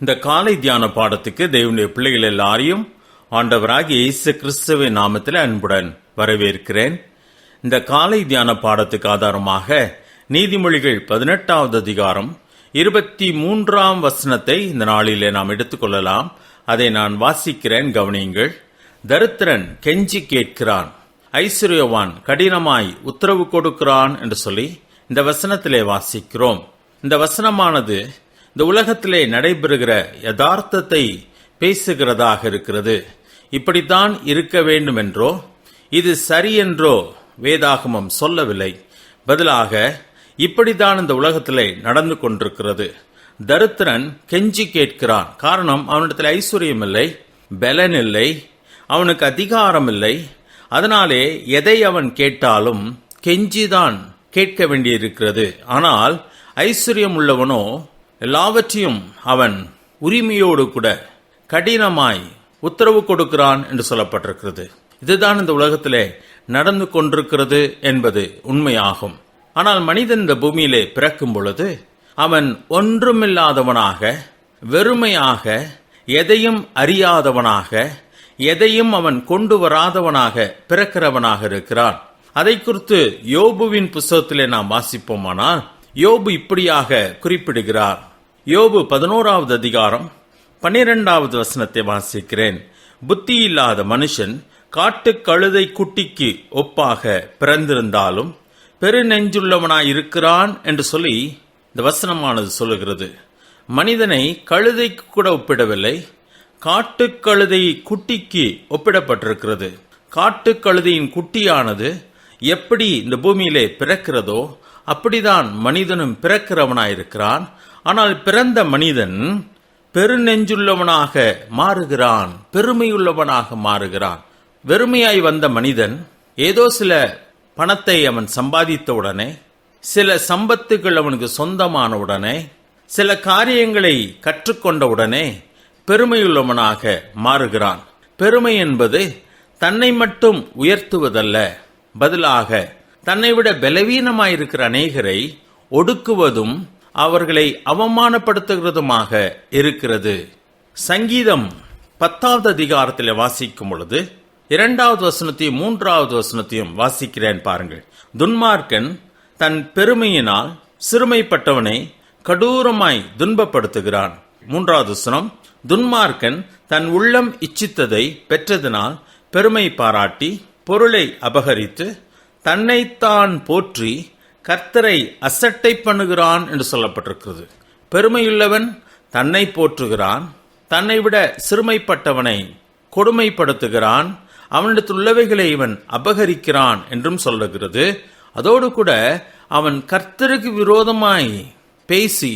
இந்த காலை தியான பாடத்துக்கு தேவனுடைய பிள்ளைகள் எல்லாரையும் ஆண்டவராகி இயேசு கிறிஸ்துவின் நாமத்தில் அன்புடன் வரவேற்கிறேன். இந்த காலை தியான பாடத்துக்கு ஆதாரமாக நீதிமொழிகள் பதினெட்டாவது அதிகாரம் இருபத்தி மூன்றாம் வசனத்தை இந்த நாளிலே நாம் எடுத்துக்கொள்ளலாம் அதை நான் வாசிக்கிறேன் கவனியுங்கள். தரித்திரன் கெஞ்சி கேட்கிறான். ஐஸ்வர்யவான் கடினமாய் உத்தரவு கொடுக்கிறான் என்று சொல்லி இந்த வசனத்திலே வாசிக்கிறோம். இந்த வசனமானது இந்த உலகத்திலே நடைபெறுகிற யதார்த்தத்தை பேசுகிறதாக இருக்கிறது. இப்படித்தான் இருக்க வேண்டும் என்றோ இது சரி என்றோ வேதாகமம் சொல்லவில்லை. பதிலாக இப்படித்தான் இந்த உலகத்திலே நடந்து கொண்டிருக்கிறது. தரித்திரன் கெஞ்சி கேட்கிறான். காரணம் அவனிடத்தில் ஐஸ்வர்யம் இல்லை பலன் இல்லை அவனுக்கு அதிகாரம் இல்லை. அதனாலே எதை அவன் கேட்டாலும் கெஞ்சிதான் கேட்க வேண்டியிருக்கிறது. ஆனால் ஐஸ்வர்யம் உள்ளவனோ எல்லாவற்றையும் அவன் உரிமையோடு கூட கடினமாய் உத்தரவு கொடுக்கிறான் என்று சொல்லப்பட்டிருக்கிறது. இதுதான் இந்த உலகத்திலே நடந்து கொண்டிருக்கிறது என்பது உண்மையாகும். ஆனால் மனிதன் இந்த பூமியிலே பிறக்கும் பொழுது அவன் ஒன்றுமில்லாதவனாக வெறுமையாக எதையும் அறியாதவனாக எதையும் அவன் கொண்டு வராதவனாக பிறக்கிறவனாக இருக்கிறான். அதை குறித்து யோபுவின் புஸ்தகத்திலே நாம் வாசிப்போமானால் யோபு இப்படியாக குறிப்பிடுகிறார். யோபு பதினோராவது அதிகாரம் பன்னிரெண்டாவது வசனத்தை வாசிக்கிறேன். புத்தி இல்லாத மனுஷன் காட்டு கழுதை குட்டிக்கு ஒப்பாக பிறந்திருந்தாலும் பெருநெஞ்சுள்ளவனாய் இருக்கிறான் என்று சொல்லி இந்த வசனமானது சொல்லுகிறது. மனிதனை கழுதைக்கு கூட ஒப்பிடவில்லை காட்டு கழுதை குட்டிக்கு ஒப்பிடப்பட்டிருக்கிறது. காட்டு கழுதையின் குட்டியானது எப்படி இந்த பூமியிலே பிறக்கிறதோ அப்படிதான் மனிதனும் பிறக்கிறவனாயிருக்கிறான். ஆனால் பிறந்த மனிதன் பெருநெஞ்சுள்ளவனாக மாறுகிறான் பெருமையுள்ளவனாக மாறுகிறான். வெறுமையாய் வந்த மனிதன் ஏதோ சில பணத்தை அவன் சம்பாதித்த உடனே சில சம்பத்துகள் அவனுக்கு சொந்தமான உடனே சில காரியங்களை கற்றுக்கொண்ட உடனே பெருமையுள்ளவனாக மாறுகிறான். பெருமை என்பது தன்னை மட்டும் உயர்த்துவதல்ல பதிலாக தன்னை விட பலவீனமாயிருக்கிற அநேகரை ஒடுக்குவதும் அவர்களை அவமானப்படுத்துகிறதுமாக இருக்கிறது. சங்கீதம் பத்தாவது அதிகாரத்தில் வாசிக்கும் பொழுது இரண்டாவது வசனத்தையும் மூன்றாவது வசனத்தையும் வாசிக்கிறேன் பாருங்கள். துன்மார்க்கன் தன் பெருமையினால் சிறுமைப்பட்டவனை கடூரமாய் துன்பப்படுத்துகிறான். மூன்றாவது வசனம் துன்மார்க்கன் தன் உள்ளம் இச்சித்ததை பெற்றதனால் பெருமை பாராட்டி பொருளை அபகரித்து தன்னைத்தான் போற்றி கர்த்தரை அசட்டை பண்ணுகிறான் என்று சொல்லப்பட்டிருக்கிறது. பெருமையுள்ளவன் தன்னை போற்றுகிறான் தன்னை விட சிறுமைப்பட்டவனை கொடுமைப்படுத்துகிறான் அவனிடத்தில் உள்ளவைகளை இவன் அபகரிக்கிறான் என்றும் சொல்லுகிறது. அதோடு கூட அவன் கர்த்தருக்கு விரோதமாய் பேசி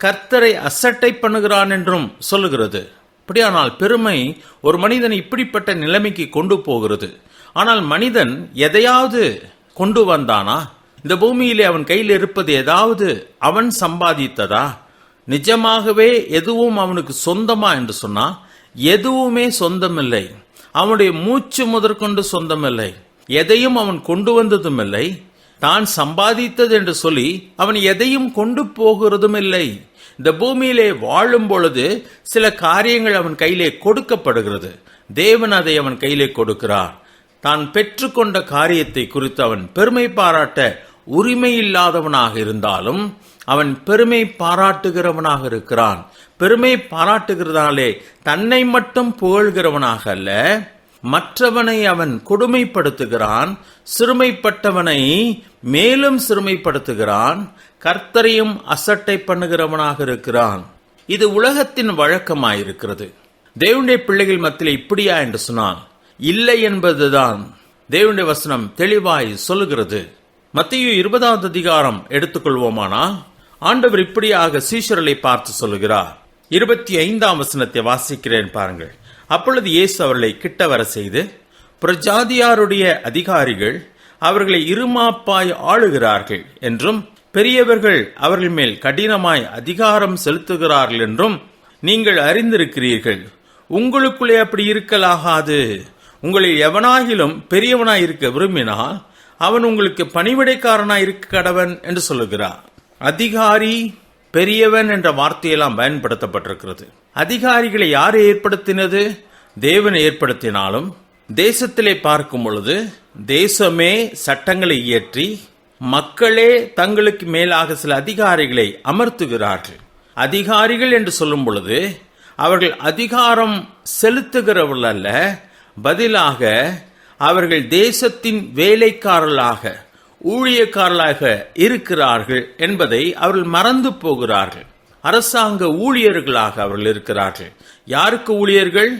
கர்த்தரை அசட்டை பண்ணுகிறான் என்றும் சொல்லுகிறது. அப்படியானால் பெருமை ஒரு மனிதனை இப்படிப்பட்ட நிலைமைக்கு கொண்டு போகிறது. ஆனால் மனிதன் எதையாவது கொண்டு வந்தானா? இந்த பூமியிலே அவன் கையில் இருப்பது ஏதாவது அவன் சம்பாதித்ததா? நிஜமாகவே எதுவும் அவனுக்கு சொந்தமா என்று சொன்னா எதுவுமே சொந்தமில்லை. அவனுடைய மூச்சு முதற்கொண்டு சொந்தமில்லை. எதையும் அவன் கொண்டு வந்ததும் இல்லை தான் சம்பாதித்தது என்று சொல்லி அவன் எதையும் கொண்டு போகிறதும் இல்லை இந்த பூமியிலே வாழும் பொழுது சில காரியங்கள் அவன் கையிலே கொடுக்கப்படுகிறது. தேவன் அதை அவன் கையிலே கொடுக்கிறார். தான் பெற்றுக்கொண்ட காரியத்தை குறித்து அவன் பெருமை பாராட்ட உரிமை இல்லாதவனாக இருந்தாலும் அவன் பெருமை பாராட்டுகிறவனாக இருக்கிறான். பெருமை பாராட்டுகிறதாலே தன்னை மட்டும் புகழ்கிறவனாக அல்ல மற்றவனை அவன் கொடுமைப்படுத்துகிறான் சிறுமைப்பட்டவனை மேலும் சிறுமைப்படுத்துகிறான் கர்த்தரையும் அசட்டை பண்ணுகிறவனாக இருக்கிறான். இது உலகத்தின் வழக்கமாயிருக்கிறது. தேவனுடைய பிள்ளைகள் மத்தியில் இப்படியா என்று சொன்னான் இல்லை என்பதுதான் தேவனுடைய வசனம் தெளிவாய் சொல்லுகிறது. மத்திய இருபதாவது அதிகாரம் எடுத்துக்கொள்வோமானா? ஆண்டவர் இப்படியாக சீஷர்களை பார்த்து சொல்லுகிறார். இருபத்தி ஐந்தாம் வசனத்தை வாசிக்கிறேன் பாருங்கள். அப்பொழுது இயேசு அவர்களை கிட்ட வர செய்து பிரஜாதியாருடைய அதிகாரிகள் அவர்களை இருமாப்பாய் ஆளுகிறார்கள் என்றும் பெரியவர்கள் அவர்கள் மேல் கடினமாய் அதிகாரம் செலுத்துகிறார்கள் என்றும் நீங்கள் அறிந்திருக்கிறீர்கள். உங்களுக்குள்ளே அப்படி இருக்கலாகாது உங்களில் எவனாகிலும் பெரியவனாய் இருக்க விரும்பினால் அவன் உங்களுக்கு பணிவிடைக்காரனாய் இருக்க கடவன் என்று சொல்லுகிறார். அதிகாரி பெரியவன் என்ற வார்த்தையெல்லாம் பயன்படுத்தப்பட்டிருக்கிறது. அதிகாரிகளை யார் ஏற்படுத்தினது? தேவன் ஏற்படுத்தினாலும் தேசத்திலே பார்க்கும் பொழுது தேசமே சட்டங்களை இயற்றி மக்களே தங்களுக்கு மேலாக சில அதிகாரிகளை அமர்த்துகிறார்கள். அதிகாரிகள் என்று சொல்லும் பொழுது அவர்கள் அதிகாரம் செலுத்துகிறவர்கள் அல்ல பதிலாக அவர்கள் தேசத்தின் வேலைக்காரர்களாக ஊழியக்காரர்களாக இருக்கிறார்கள் என்பதை அவர்கள் மறந்து போகிறார்கள். அரசாங்க ஊழியர்களாக அவர்கள் இருக்கிறார்கள். யாருக்கு ஊழியர்கள்?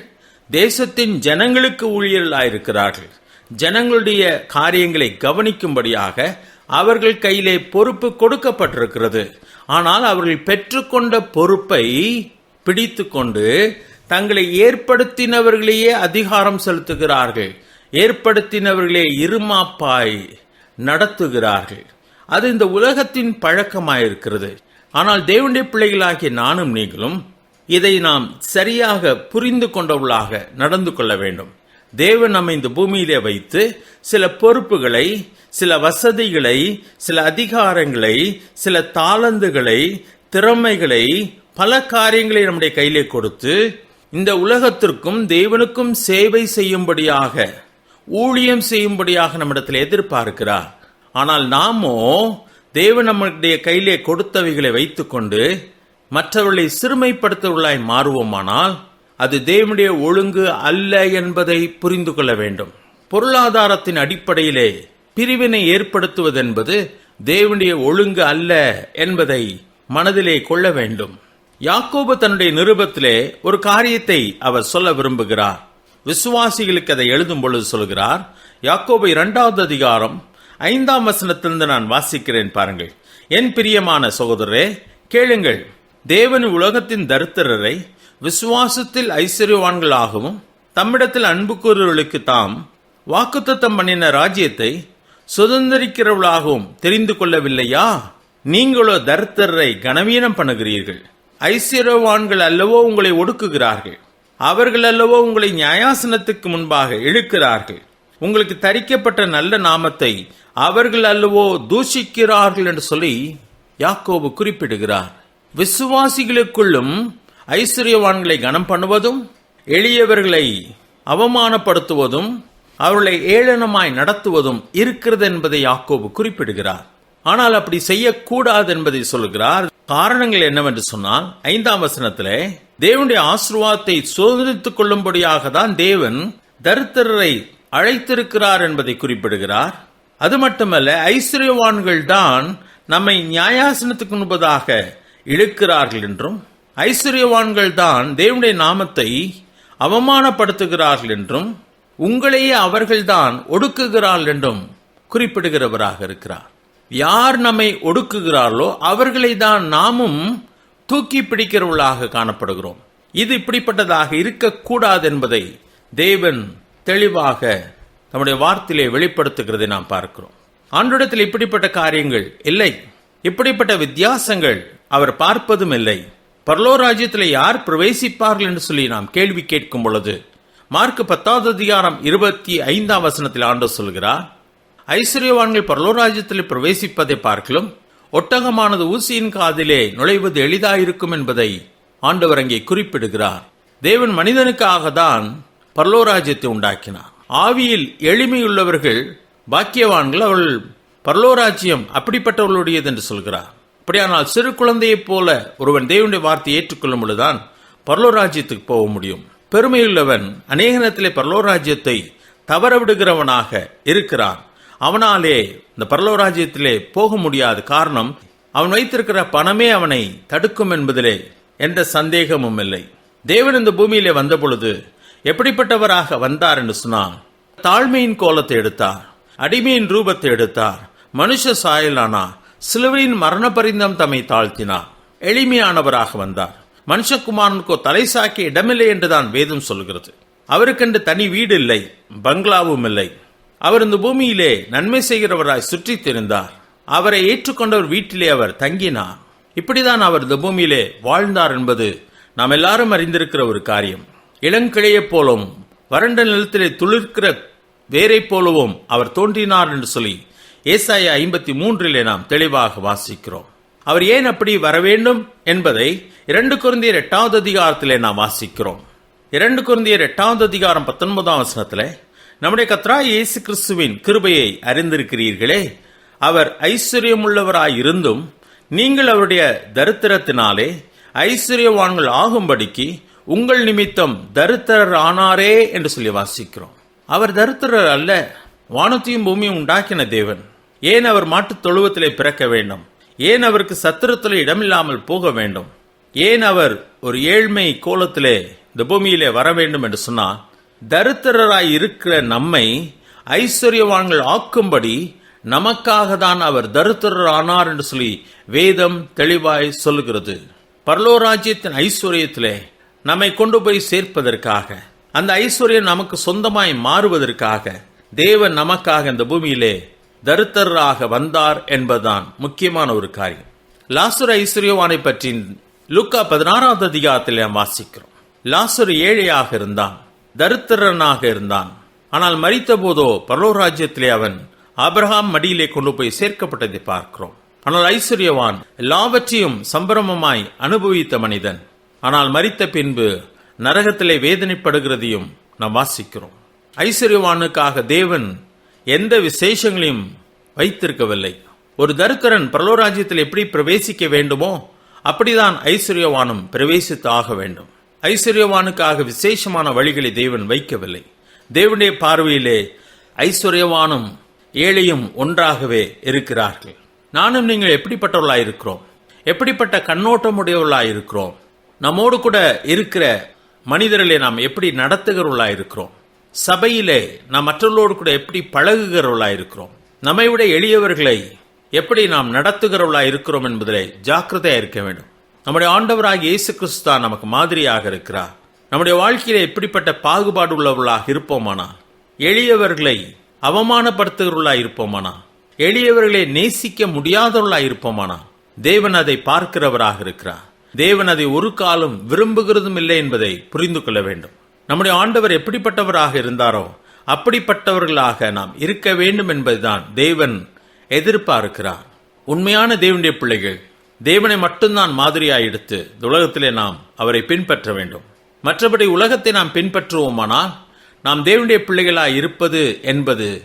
தேசத்தின் ஜனங்களுக்கு ஊழியர்களாயிருக்கிறார்கள் ஜனங்களுடைய காரியங்களை கவனிக்கும்படியாக அவர்கள் கையிலே பொறுப்பு கொடுக்கப்பட்டிருக்கிறது. ஆனால் அவர்கள் பெற்றுக்கொண்ட பொறுப்பை பிடித்துக்கொண்டு தங்களை ஏற்படுத்தினவர்களையே அதிகாரம் செலுத்துகிறார்கள். ஏற்படுத்தினவர்களே இருமாப்பாய் நடத்துகிறார்கள். அது இந்த உலகத்தின் பழக்கமாயிருக்கிறது. ஆனால் தேவனுடைய பிள்ளைகளாகிய நானும் நீங்களும் இதை நாம் சரியாக புரிந்து கொண்டவர்களாக நடந்து கொள்ள வேண்டும். தேவன் நம்மை இந்த பூமியிலே வைத்து சில பொறுப்புகளை சில வசதிகளை சில அதிகாரங்களை சில தாளந்துகளை திறமைகளை பல காரியங்களை நம்முடைய கையிலே கொடுத்து இந்த உலகத்திற்கும் தேவனுக்கும் சேவை செய்யும்படியாக ஊழியம் செய்யும்படியாக நம்மிடத்தில் எதிர்பார்க்கிறார். ஆனால் நாமோ தேவன் நம்முடைய கையிலே கொடுத்தவைகளை வைத்துக்கொண்டு மற்றவர்களை சிறுமைப்படுத்தவர்களாய் மாறுவோமானால் அது தேவனுடைய ஒழுங்கு அல்ல என்பதை புரிந்து கொள்ள வேண்டும். பொருளாதாரத்தின் அடிப்படையிலே பிரிவினை ஏற்படுத்துவதென்பது தேவனுடைய ஒழுங்கு அல்ல என்பதை மனதிலே கொள்ள வேண்டும். யாக்கோபு தன்னுடைய நிருபத்திலே ஒரு காரியத்தை அவர் சொல்ல விரும்புகிறார். விசுவாசிகளுக்கு அதை எழுதும் பொழுது சொல்கிறார் யாக்கோபு இரண்டாவது அதிகாரம் ஐந்தாம் வசனத்திலிருந்து நான் வாசிக்கிறேன் பாருங்கள். என் பிரியமான சகோதரரே கேளுங்கள். தேவன் உலகத்தின் தரித்திரரை விசுவாசத்தில் ஐஸ்வர்யவான்களாகவும் தம்மிடத்தில் அன்புக்குரியவர்களுக்கு தாம் வாக்குத்தத்தம் பண்ணின ராஜ்யத்தை சுதந்திரிக்கிறவர்களாகவும் தெரிந்து கொள்ளவில்லையா? நீங்களோ தரித்திரரை கனவீனம் பண்ணுகிறீர்கள். ஐஸ்வர்யவான்கள் அல்லவோ உங்களை ஒடுக்குகிறார்கள். அவர்கள் அல்லவோ உங்களை நியாயாசனத்துக்கு முன்பாக இழுக்கிறார்கள். உங்களுக்கு தரிக்கப்பட்ட நல்ல நாமத்தை அவர்கள் அல்லவோ தூஷிக்கிறார்கள் என்று சொல்லி யாக்கோபு குறிப்பிடுகிறார். விசுவாசிகளுக்குள்ளும் ஐஸ்வர்யவான்களை கனம் பண்ணுவதும் எளியவர்களை அவமானப்படுத்துவதும் அவர்களை ஏளனமாய் நடத்துவதும் இருக்கிறது என்பதை யாக்கோபு குறிப்பிடுகிறார். ஆனால் அப்படி செய்யக்கூடாது என்பதை சொல்கிறார். காரணங்கள் என்னவென்று சொன்னால் ஐந்தாம் வசனத்திலே தேவனுடைய ஆசிர்வாதத்தை சோதரித்துக் கொள்ளும்படியாக தான் தேவன் தரித்திரரை அழைத்திருக்கிறார் என்பதை குறிப்பிடுகிறார். அது மட்டுமல்ல ஐஸ்வர்யவான்கள் தான் நம்மை நியாயாசனத்துக்கு முன்பதாக இழுக்கிறார்கள் என்றும் ஐஸ்வர்யவான்கள் தான் தேவனுடைய நாமத்தை அவமானப்படுத்துகிறார்கள் என்றும் உங்களையே அவர்கள்தான் ஒடுக்குகிறார்கள் என்றும் குறிப்பிடுகிறவராக இருக்கிறார். யார் நம்மை ஒடுக்குகிறார்களோ அவர்களை தான் நாமும் தூக்கி பிடிக்கிறவர்களாக காணப்படுகிறோம். இது இப்படிப்பட்டதாக இருக்கக்கூடாது என்பதை தேவன் தெளிவாக நம்முடைய வார்த்தையிலே வெளிப்படுத்துகிறதை நாம் பார்க்கிறோம். ஆண்டிடத்தில் இப்படிப்பட்ட காரியங்கள் இல்லை. இப்படிப்பட்ட வித்தியாசங்கள் அவர் பார்ப்பதும் இல்லை. பரலோ ராஜ்யத்தில் யார் பிரவேசிப்பார்கள் என்று சொல்லி நாம் கேள்வி கேட்கும் பொழுது மார்க் பத்தாவது அதிகாரம் இருபத்தி ஐந்தாம் வசனத்தில் ஆண்டு சொல்கிறார் ஐஸ்வர்யவான்கள் பரலோராஜ்யத்தில் பிரவேசிப்பதை பார்க்கலும் ஒட்டகமானது ஊசியின் காதிலே நுழைவது எளிதாயிருக்கும் என்பதை ஆண்டவர் அங்கே குறிப்பிடுகிறார். தேவன் மனிதனுக்காக தான் பரலோராஜ்யத்தை உண்டாக்கினார். ஆவியில் எளிமையுள்ளவர்கள் பாக்கியவான்கள் அவள் பரலோராஜ்யம் அப்படிப்பட்டவர்களுடையது என்று சொல்கிறார். அப்படியானால் சிறு குழந்தையைப் போல ஒருவன் தேவனுடைய வார்த்தையை ஏற்றுக்கொள்ளும் பொழுதுதான் பரலோராஜ்யத்துக்கு போக முடியும். பெருமையுள்ளவன் அநேக பரலோராஜ்யத்தை தவற விடுகிறவனாக இருக்கிறான். அவனாலே இந்த பரலோராஜ்யத்திலே போக முடியாது காரணம் அவன் வைத்திருக்கிற பணமே அவனை தடுக்கும் என்பதிலே எந்த சந்தேகமும் இல்லை. தேவன் இந்த பூமியிலே வந்த பொழுது எப்படிப்பட்டவராக வந்தார் என்று சொன்னால் தாழ்மையின் கோலத்தை எடுத்தார் அடிமையின் ரூபத்தை எடுத்தார் மனுஷ சாயலானார் சிலுவையின் மரண பரிந்தம் தம்மை தாழ்த்தினார் எளிமையானவராக வந்தார். மனுஷகுமாரனுக்கோ தலை சாக்கி இடமில்லை என்றுதான் வேதம் சொல்கிறது. அவருக்கென்று தனி வீடு இல்லை பங்களாவும் இல்லை. அவர் இந்த பூமியிலே நன்மை செய்கிறவராய் சுற்றித் திரிந்தார் அவரை ஏற்றுக்கொண்டவர் வீட்டிலே அவர் தங்கினார். இப்படிதான் அவர் இந்த பூமியிலே வாழ்ந்தார் என்பது நாம் எல்லாரும் அறிந்திருக்கிற ஒரு காரியம். இளங்கிளையைப் போலவும் வறண்ட நிலத்திலே துளிர்க்கிற வேரைப் போலவும் அவர் தோன்றினார் என்று சொல்லி ஏசாய ஐம்பத்தி மூன்றிலே நாம் தெளிவாக வாசிக்கிறோம். அவர் ஏன் அப்படி வர வேண்டும் என்பதை இரண்டு குருந்தியர் எட்டாவது அதிகாரத்திலே நாம் வாசிக்கிறோம். இரண்டு குருந்தியர் எட்டாவது அதிகாரம் பத்தொன்பதாம் வசனத்திலே நம்முடைய கத்ரா இயேசு கிறிஸ்துவின் கிருபையை அறிந்திருக்கிறீர்களே. அவர் ஐஸ்வர்யமுள்ளவராயிருந்தும் நீங்கள் அவருடைய தரித்திரத்தினாலே ஐஸ்வர்யவான்கள் ஆகும்படிக்கு உங்கள் நிமித்தம் தரித்திரர் ஆனாரே என்று சொல்லி வாசிக்கிறோம். அவர் தரித்திரர் அல்ல வானத்தையும் பூமியும் உண்டாக்கின தேவன். ஏன் அவர் மாட்டுத் தொழுவத்திலே பிறக்க வேண்டும்? ஏன் அவருக்கு சத்திரத்தில் இடமில்லாமல் போக வேண்டும்? ஏன் அவர் ஒரு ஏழ்மை கோலத்திலே இந்த பூமியிலே வர வேண்டும் என்று சொன்னால் தரித்திரராய் இருக்கிற நம்மை ஐஸ்வர்யவான்கள் ஆக்கும்படி நமக்காக தான் அவர் தரித்திரர் ஆனார் என்று சொல்லி வேதம் தெளிவாய் சொல்லுகிறது. பரலோராஜ்யத்தின் ஐஸ்வர்யத்திலே நம்மை கொண்டு போய் சேர்ப்பதற்காக அந்த ஐஸ்வர்யம் நமக்கு சொந்தமாய் மாறுவதற்காக தேவன் நமக்காக இந்த பூமியிலே தருத்தராக வந்தார் என்பதுதான் முக்கியமான ஒரு காரியம். லாசுர ஐஸ்வர்யவானை பற்றி லுக்கா பதினாறாவது அதிகாரத்தில் நாம் வாசிக்கிறோம். லாசுர் ஏழையாக இருந்தான். தரித்திரனாக இருந்தான். ஆனால் மரித்த போதோ பரலோராஜ்யத்திலே அவன் ஆபிரகாம் மடியிலே கொண்டு போய் சேர்க்கப்பட்டதை பார்க்கிறோம். ஆனால் ஐஸ்வர்யவான் எல்லாவற்றையும் சம்பிரமமாய் அனுபவித்த மனிதன். ஆனால் மறித்த பின்பு நரகத்திலே வேதனைப்படுகிறதையும் நாம் வாசிக்கிறோம். ஐஸ்வர்யவானுக்காக தேவன் எந்த விசேஷங்களையும் வைத்திருக்கவில்லை. ஒரு தருத்தரன் பிரலோராஜ்யத்தில் எப்படி பிரவேசிக்க வேண்டுமோ அப்படிதான் ஐஸ்வர்யவானும் பிரவேசித்து ஆக வேண்டும். ஐஸ்வர்யவானுக்காக விசேஷமான வழிகளை தேவன் வைக்கவில்லை. தேவனுடைய பார்வையிலே ஐஸ்வர்யவானும் ஏழையும் ஒன்றாகவே இருக்கிறார்கள். நானும் நீங்கள் எப்படிப்பட்டவர்களாக இருக்கிறோம் எப்படிப்பட்ட கண்ணோட்டமுடையவர்களாக இருக்கிறோம் நம்மோடு கூட இருக்கிற மனிதர்களை நாம் எப்படி நடத்துகிறவர்களாய் இருக்கிறோம் சபையிலே நாம் மற்றவர்களோடு கூட எப்படி பழகுகிறவர்களாய் இருக்கிறோம் நம்மை விட எளியவர்களை எப்படி நாம் நடத்துகிறவர்களாய் இருக்கிறோம் என்பதிலே ஜாக்கிரதையா இருக்க வேண்டும். நம்முடைய ஆண்டவராக இயேசு கிறிஸ்து நமக்கு மாதிரியாக இருக்கிறார். நம்முடைய வாழ்க்கையில் எப்படிப்பட்ட பாகுபாடு உள்ளவர்களாக இருப்போமானா? எளியவர்களை அவமானப்படுத்துகிறவர்களாக இருப்போமானா? எளியவர்களை நேசிக்க முடியாதவர்களாக இருப்போமானா? தேவன் அதை பார்க்கிறவராக இருக்கிறார். தேவன் அதை ஒரு காலம் விரும்புகிறதும் இல்லை என்பதை புரிந்து கொள்ள வேண்டும். நம்முடைய ஆண்டவர் எப்படிப்பட்டவராக இருந்தாரோ அப்படிப்பட்டவர்களாக நாம் இருக்க வேண்டும் என்பதுதான் தேவன் எதிர்பார்க்கிறார். உண்மையான தேவனுடைய பிள்ளைகள் தேவனை மட்டும்தான் மாதிரியாக எடுத்து இந்த உலகத்திலே நாம் அவரை பின்பற்ற வேண்டும். மற்றபடி உலகத்தை நாம் பின்பற்றுவோமானால் நாம் தேவனுடைய பிள்ளைகளாக இருப்பது என்பது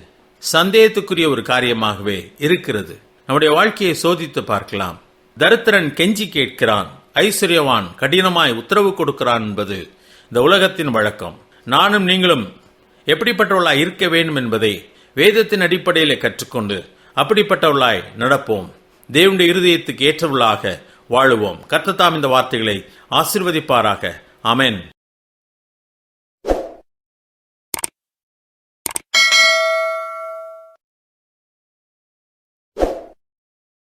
சந்தேகத்துக்குரிய ஒரு காரியமாகவே இருக்கிறது. நம்முடைய வாழ்க்கையை சோதித்து பார்க்கலாம். தரித்திரன் கெஞ்சி கேட்கிறான் ஐஸ்வர்யவான் கடினமாய் உத்தரவு கொடுக்கிறான் என்பது இந்த உலகத்தின் வழக்கம். நானும் நீங்களும் எப்படிப்பட்டவர்களாய் இருக்க வேண்டும் என்பதை வேதத்தின் அடிப்படையில் கற்றுக்கொண்டு அப்படிப்பட்டவர்களாய் நடப்போம். தேவனுடைய இருதயத்துக்கு ஏற்றவர்களாக வாழுவோம். கர்த்தத்தாம் இந்த வார்த்தைகளை ஆசிர்வதிப்பாராக. அமேன்